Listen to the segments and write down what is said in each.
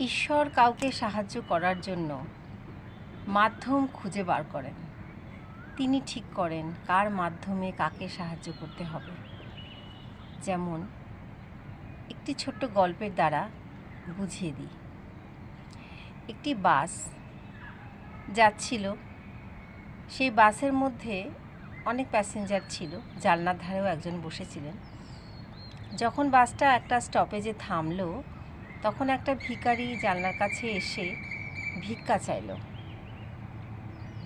ঈশ্বর কাউকে সাহায্য করার জন্য মাধ্যম খুঁজে বার করেন। তিনি ঠিক করেন কার মাধ্যমে কাকে সাহায্য করতে হবে। যেমন, একটি ছোট্ট গল্পের দ্বারা বুঝিয়ে দিই। একটি বাস যাচ্ছিল। সেই বাসের মধ্যে অনেক প্যাসেঞ্জার ছিল, জানলার ধারেও একজন বসেছিলেন। যখন বাসটা একটা স্টপেজে থামলো তখন একটা ভিখারি জানলার কাছে এসে ভিক্ষা চাইলো।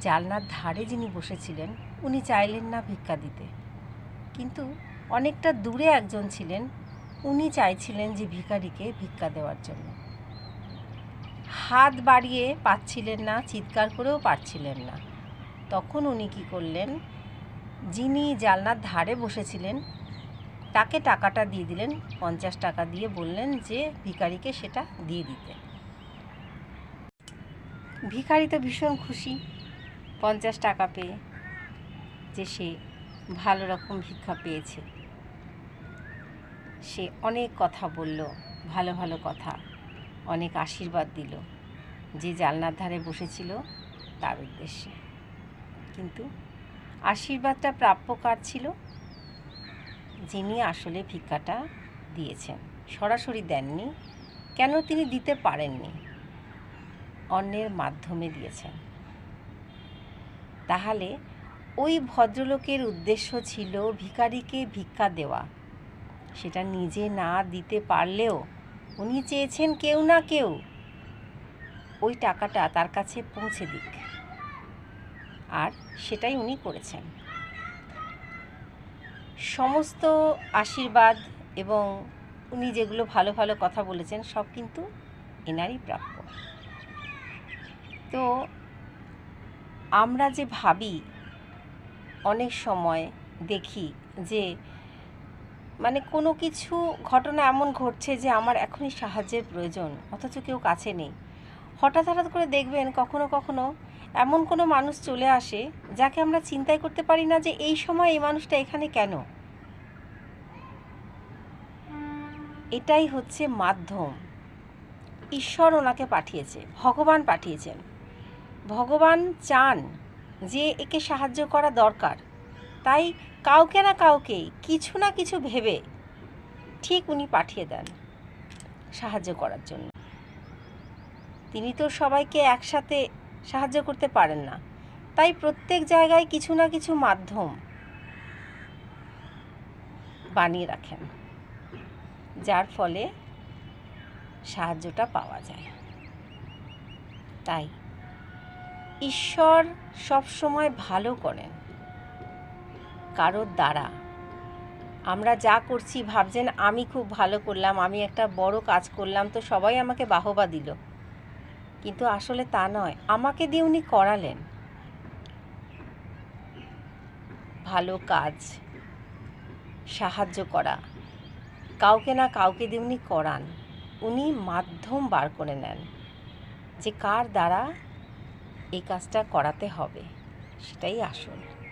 জানলার ধারে যিনি বসেছিলেন, উনি চাইলেন না ভিক্ষা দিতে। কিন্তু অনেকটা দূরে একজন ছিলেন, উনি চাইছিলেন যে ভিখারিকে ভিক্ষা দেওয়ার জন্য। হাত বাড়িয়ে পাচ্ছিলেন না, চিৎকার করেও পারছিলেন না। তখন উনি কী করলেন, যিনি জানলার ধারে বসেছিলেন তাকে টাকাটা দিয়ে দিলেন, পঞ্চাশ টাকা দিয়ে বললেন যে ভিখারিকে সেটা দিয়ে দিতে। ভিখারি তো ভীষণ খুশি, পঞ্চাশ টাকা পেয়ে যে সে ভালো রকম ভিক্ষা পেয়েছে। সে অনেক কথা বলল, ভালো ভালো কথা, অনেক আশীর্বাদ দিল, যে জানলার ধারে বসেছিল তার উদ্দেশ্যে। কিন্তু আশীর্বাদটা প্রাপ্য কার ছিল? যিনি আসলে ভিক্ষাটা দিয়েছেন, সরাসরি দেননি, কেন তিনি দিতে পারেননি? অন্যের মাধ্যমে দিয়েছেন। তাহলে ওই ভদ্রলোকের উদ্দেশ্য ছিল ভিখারিকে ভিক্ষা দেওয়া। সেটা নিজে না দিতে পারলেও উনি চেয়েছেন কেউ না কেউ ওই টাকাটা তার কাছে পৌঁছে দিক। আর সেটাই উনি করেছেন। সমস্ত আশীর্বাদ এবং উনি যেগুলো ভালো ভালো কথা বলেছেন, সব কিন্তু এনারই প্রাপ্য। তো আমরা যে ভাবি, অনেক সময় দেখি যে মানে কোনো কিছু ঘটনা এমন ঘটছে যে আমার এখনই সাহায্যের প্রয়োজন, অথচ কেউ কাছে নেই। হঠাৎ হঠাৎ করে দেখবেন কখনো কখনো এমন কোনো মানুষ চলে আসে যাকে আমরা চিন্তাই করতে পারি না যে এই সময় এই মানুষটা এখানে কেন। এটাই হচ্ছে মাধ্যম। ঈশ্বর ওনাকে পাঠিয়েছে, ভগবান পাঠিয়েছেন। ভগবান চান যে একে সাহায্য করা দরকার। তাই কাউকে না কাউকে কিছু না কিছু ভেবে ঠিক উনি পাঠিয়ে দেন সাহায্য করার জন্য। তিনি তো সবাইকে একসাথে সাহায্য করতে পারেন না। তাই প্রত্যেক জায়গায় কিছু না কিছু মাধ্যম বানিয়ে রাখেন, যার ফলে সাহায্যটা পাওয়া যায়। তাই ঈশ্বর সব সময় ভালো করেন। কারোর দ্বারা আমরা যা করছি ভাবছেন, আমি খুব ভালো করলাম, আমি একটা বড় কাজ করলাম। তো সবাই আমাকে বাহবা দিল। কিন্তু আসলে তা নয়। আমাকে দিয়ে উনি করালেন। ভালো কাজ। সাহায্য করা। কাউকে না কাউকে দিয়ে উনি করান। উনি মাধ্যম বার করে নেন যে কার দ্বারা এই কাজটা করাতে হবে। সেটাই আসল।